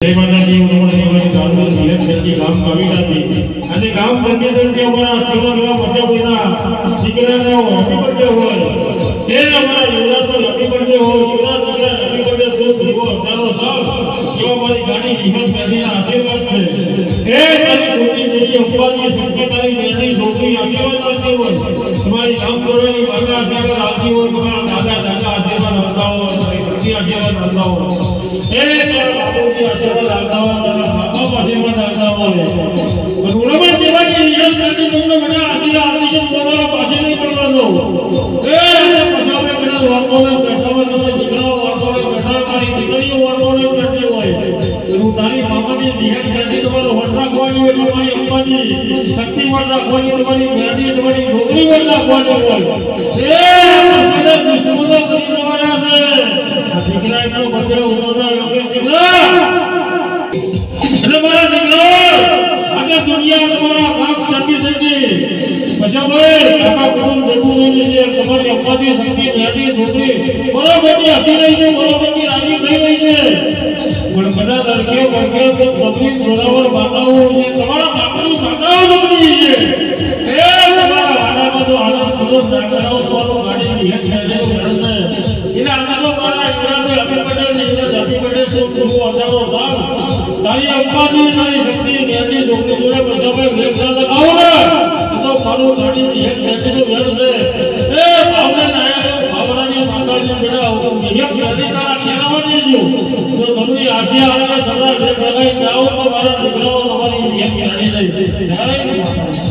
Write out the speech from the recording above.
જય માતાજી, હું મારી ગાડી જીવન પેઢીના આશીર્વાદ છે એ તારી ખોટી જેવી અપવાદી શક્તિ આશીર્વાદ હોય હોય અને દીકરીઓ વાતોને બેઠી હોય તમારો વટ રાખવાની હોય તમારી અંબાની શક્તિ વટ રાખવાની તમારી જ્ઞાની નોકરી વટ હોય એ દુશ્મનો એટલે મારા દીકરા દુનિયા તમારા બાપ ચકી શકી છે તમારી અંબાની શક્તિ જ્ઞાની છોકરી રહી છે બરોબરની રાજી છે પણ બધા લડકીઓ લડકીઓ તો માતાઓ છે તમારા બાપની માતાઓ છે તમારા હાડામાં તો આનંદ પૂરો ના તારી ઉત્પાદન તારી શક્તિ એની છોકરી જોડે બધા ભાઈ વ્યવસાય લગાવો ને. તો મારું ગાડી એક બેસીનું ઘર છે. એ આપણે નાયક ભાવરાની માતાજી બેડા હું એક નદી તારા ખેલાવા જો તો તમે આજે આપણે સલાહ છે